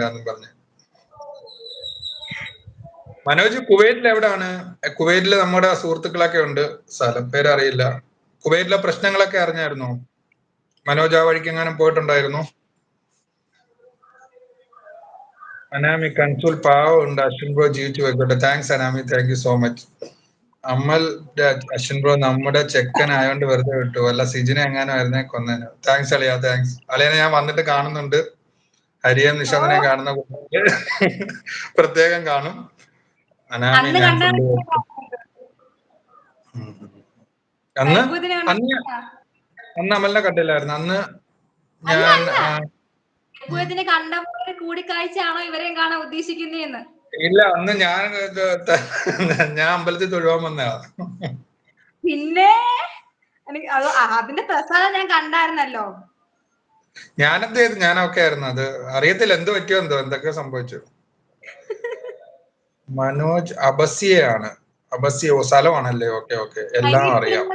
ഉണ്ടാന്നും പറഞ്ഞ്. മനോജ് കുവൈറ്റിൽ എവിടാണ്? കുവൈറ്റിൽ നമ്മുടെ സുഹൃത്തുക്കളൊക്കെ ഉണ്ട്. സ്ഥലം പേര് അറിയില്ല കുവൈറ്റിലെ പ്രശ്നങ്ങളൊക്കെ അറിഞ്ഞായിരുന്നോ? മനോജ് ആ വഴിക്ക് എങ്ങാനും പോയിട്ടുണ്ടായിരുന്നു? അനാമി കൺസൂൾ പാവം ഉണ്ട്. അശ്വിൻ ബ്രോ ജീവിച്ചു പോയിക്കോട്ടെ. Thanks Anami. Thank you so much. അമ്മൽ Ashwin bro നമ്മുടെ ചെക്കൻ ആയതുകൊണ്ട് വെറുതെ വിട്ടു. അല്ല സിജിനെ എങ്ങാനും ആയിരുന്നേ കൊന്നേനെ. താങ്ക്സ് അളിയ താങ്ക്സ്. അളിയനെ ഞാൻ വന്നിട്ട് കാണുന്നുണ്ട്. ഹരിയം നിശാന്തനെ കാണുന്ന പ്രത്യേകം കാണും. അനാമി അന്ന്. അന്ന് അന്ന് അമലിനെ കണ്ടില്ലായിരുന്നു. അന്ന് ഞാൻ കണ്ടപ്പോൾ കൂടിക്കാഴ്ചയാണോ ഇവരെയും കാണാൻ ഉദ്ദേശിക്കുന്നതെന്ന്? ഇല്ല അന്ന് ഞാൻ ഞാൻ അമ്പലത്തിൽ തൊഴുവാൻ വന്നതാ. പിന്നെ? അതിന്റെ പ്രസാദം ഞാൻ കണ്ടായിരുന്നല്ലോ. ഞാനെന്ത് ചെയ്തു ഞാനൊക്കെ ആയിരുന്നു. അത് അറിയത്തില്ല. എന്ത് പറ്റിയോ എന്തോ? എന്തൊക്കെ സംഭവിച്ചു. മനോജ് അബസിയാണ് അബസിയ ഓ സ്ഥലമാണല്ലേ? Okay okay. എല്ലാം അറിയാം.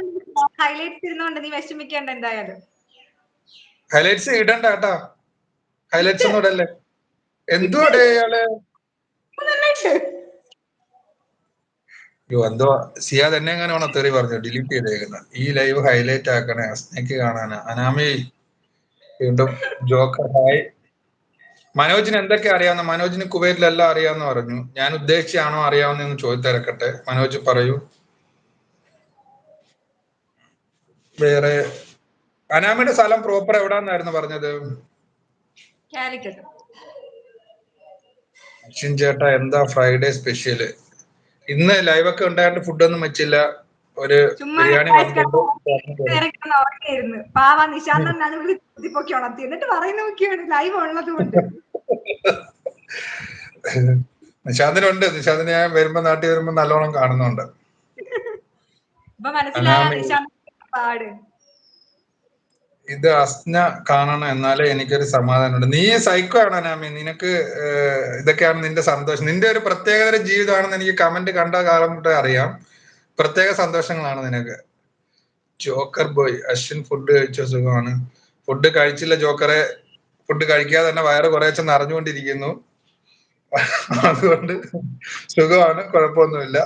ഹൈലൈറ്റ്സ് ഇരുന്നോണ്ട് നീ വിഷമിക്കേണ്ട എന്തായാലും. ഹൈലൈറ്റ്സ് ഇടണ്ട കേട്ടാ. ഹൈലൈറ്റ്സ് ഒന്നും ഇടല്ലേ എന്തുവാടേ അയ്യോ എന്തോ സിയാദ് തന്നെ എങ്ങനെയാണോ തെറി പറഞ്ഞു ഡിലീറ്റ് ചെയ്തേക്കുന്നത് ഈ ലൈവ് ഹൈലൈറ്റ് ആക്കണേ അസ്നയ്ക്ക് കാണാനാ. അനാമി വീണ്ടും ജോക്കർ ഹായ് മനോജിന് എന്തൊക്കെ അറിയാവുന്ന? മനോജിന് കുവൈറ്റിലെല്ലാം അറിയാവുന്ന പറഞ്ഞു. ഞാൻ ഉദ്ദേശിച്ചാണോ അറിയാവുന്ന ചോദിത്തിരക്കട്ടെ മനോജ് പറയൂ. വേറെ അനാമിയുടെ സ്ഥലം പ്രോപ്പർ എവിടാന്നായിരുന്നു പറഞ്ഞത്? അശ്വിൻ ചേട്ടാ എന്താ ഫ്രൈഡേ സ്പെഷ്യൽ ഇന്ന് ലൈവൊക്കെ ഉണ്ടായിട്ട് ഫുഡൊന്നും വെച്ചില്ല. ഒരു ബിരിയാണി പാവ നിശാന്തൻ ഞാൻ ഉണർത്തി. എന്നിട്ട് ലൈവ് ഉള്ളത് കൊണ്ട്. നിശാന്തിനുണ്ട്. നിശാന്തിന് ഞാൻ വരുമ്പോ നാട്ടിൽ വരുമ്പോ നല്ലോണം കാണുന്നുണ്ട്. ഇപ്പൊ മനസ്സിലായ. നിശാന്ത് പാട്? ഇത് അസ്ന കാണണം എന്നാലേ എനിക്കൊരു സമാധാനമുണ്ട് നീ സൈക്കോ ആണ് അനാമി നിനക്ക് ഇതൊക്കെയാണ് നിന്റെ സന്തോഷം. നിന്റെ ഒരു പ്രത്യേകതര ജീവിതമാണെന്ന് എനിക്ക് കമന്റ് കണ്ട കാലം തൊട്ടേ അറിയാം. പ്രത്യേക സന്തോഷങ്ങളാണ് നിനക്ക്. ജോക്കർ ബോയ് അശ്വിൻ ഫുഡ് കഴിച്ച സുഖമാണ്. ഫുഡ് കഴിച്ചില്ല ജോക്കറെ. ഫുഡ് കഴിക്കാതെ തന്നെ വയറ് കുറേശ്ശെ നിറഞ്ഞുകൊണ്ടിരിക്കുന്നു. അതുകൊണ്ട് സുഖമാണ് കുഴപ്പമൊന്നുമില്ല.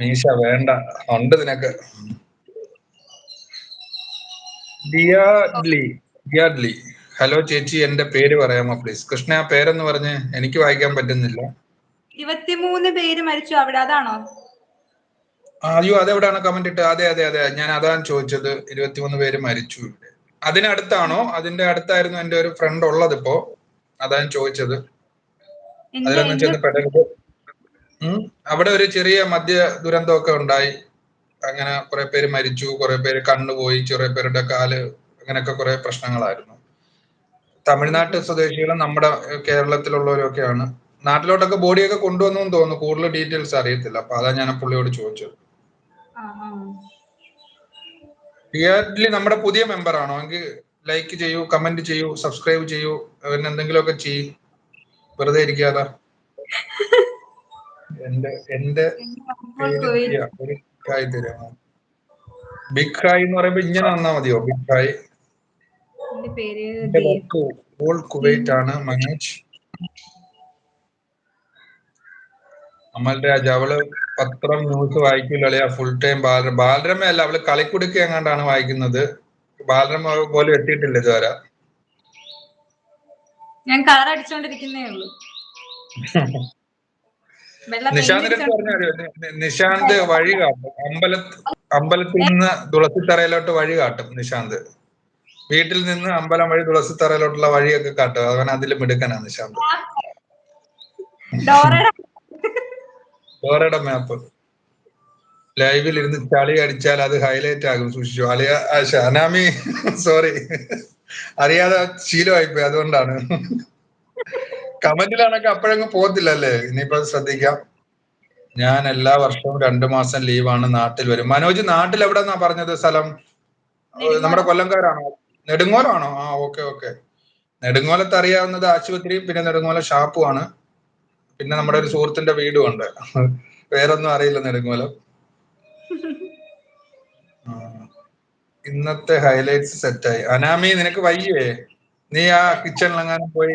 മീശ വേണ്ട. ഉണ്ട് നിനക്ക്. ഡിയാഡ്ലി ഡിയാഡ്ലി ഹലോ ചേച്ചി എന്റെ പേര് പറയാമോ പ്ലീസ് കൃഷ്ണ ആ പേരെന്ന് പറഞ്ഞ് എനിക്ക് വായിക്കാൻ പറ്റുന്നില്ല. ഇരുപത്തിമൂന്ന് പേര് മരിച്ചു അവിടെ. അതാണോ? അയ്യോ അതെവിടെയാണ് കമന്റ് ഇട്ട് അതെ അതെ അതെ. ഞാൻ അതാണ് ചോദിച്ചത്. ഇരുപത്തിമൂന്ന് പേര് മരിച്ചു. ഇവിടെ അതിനടുത്താണോ? അതിന്റെ അടുത്തായിരുന്നു എന്റെ ഒരു ഫ്രണ്ട് ഉള്ളത് ഇപ്പോ. അതാണ് ചോദിച്ചത്. അതിലൊന്നും ചെന്ന് പെടരുത് അവിടെ ഒരു ചെറിയ മദ്യ ദുരന്തമൊക്കെ ഉണ്ടായി. അങ്ങനെ കുറെ പേര് മരിച്ചു. കുറെ പേര് കണ്ണുപോയി ചെറിയ പേരുടെ കാൽ അങ്ങനെയൊക്കെ കുറെ പ്രശ്നങ്ങളായിരുന്നു. തമിഴ്നാട്ട് സ്വദേശികളും നമ്മുടെ കേരളത്തിലുള്ളവരൊക്കെയാണ്. നാട്ടിലോട്ടൊക്കെ ബോഡിയൊക്കെ കൊണ്ടുവന്നു തോന്നുന്നു. കൂടുതൽ ഡീറ്റെയിൽസ് അറിയത്തില്ല. അപ്പൊ അതാ ഞാൻ പുള്ളിയോട് ചോദിച്ചത്. ആ. നമ്മുടെ പുതിയ മെമ്പർ ആണോ എങ്കിൽ ലൈക്ക് ചെയ്യൂ കമന്റ് ചെയ്യൂ സബ്സ്ക്രൈബ് ചെയ്യൂ പിന്നെ എന്തെങ്കിലുമൊക്കെ ചെയ്യൂ വെറുതെ ഇരിക്കാതെ എന്റെ എന്റെ. ഒരു ഹായ് തരാമോ ബിഗ് ഹായ് എന്ന് പറയുമ്പോ ഇങ്ങനെ വന്നാ മതിയോ ബിഗ് ഹായ്. ഓൾ കുവൈറ്റ് ആണ് മനോജ് അമൽ രാജ് അവൾ പത്രം ന്യൂസ് വായിക്കില്ല ഫുൾ ടൈം ബാലര ബാലരമ അല്ല അവൾ കളിക്കുടുക്ക എങ്ങാണ്ടാണ് വായിക്കുന്നത്? ബാലരമ പോലും എത്തിയിട്ടില്ല ഇതുവരെ. ഞാൻ കളർ അടിച്ചോണ്ടിരിക്കുന്നേ ഉള്ളൂ. നിശാന്തിന്റെ പറഞ്ഞാൽ നിശാന്ത് വഴി കാട്ടും. അമ്പല അമ്പലത്തിൽ നിന്ന് തുളസിത്തറയിലോട്ട് വഴി കാട്ടും നിശാന്ത്. വീട്ടിൽ നിന്ന് അമ്പലം വഴി തുളസിത്തറയിലോട്ടുള്ള വഴിയൊക്കെ കാട്ടും. അവൻ അതിലും മിടുക്കനാണ് നിശാന്ത്. ഡോറയുടെ ഡോറയുടെ മാപ്പ് ലൈവിൽ ഇരുന്ന് ചളി അടിച്ചാൽ അത് ഹൈലൈറ്റ് ആകും സൂക്ഷിച്ചു. അലിയ ആ, ഷാനാമി സോറി അറിയാതെ ശീലമായിപ്പോയി അതുകൊണ്ടാണ്. കമന്റിലാണൊക്കെ അപ്പോഴങ്ങ് പോകത്തില്ലല്ലേ? ഇനിയിപ്പോ ശ്രദ്ധിക്കാം. ഞാൻ എല്ലാ വർഷവും രണ്ടു മാസം ലീവാണ് നാട്ടിൽ വരും. മനോജ് നാട്ടിൽ എവിടെന്നാ പറഞ്ഞത് സ്ഥലം? നമ്മുടെ കൊല്ലംകാരാണോ? നെടുങ്ങോലാണോ? ആ ഓക്കെ ഓക്കെ. നെടുങ്ങോലത്ത് അറിയാവുന്നത് ആശുപത്രിയും പിന്നെ നെടുങ്ങോല ഷാപ്പുമാണ് പിന്നെ നമ്മുടെ ഒരു സുഹൃത്തിന്റെ വീടും ഉണ്ട്. വേറൊന്നും അറിയില്ല ആ. ഇന്നത്തെ ഹൈലൈറ്റ്സ് സെറ്റായി അനാമി നിനക്ക് വയ്യേ? നീ ആ കിച്ചണിലെങ്ങാനും പോയി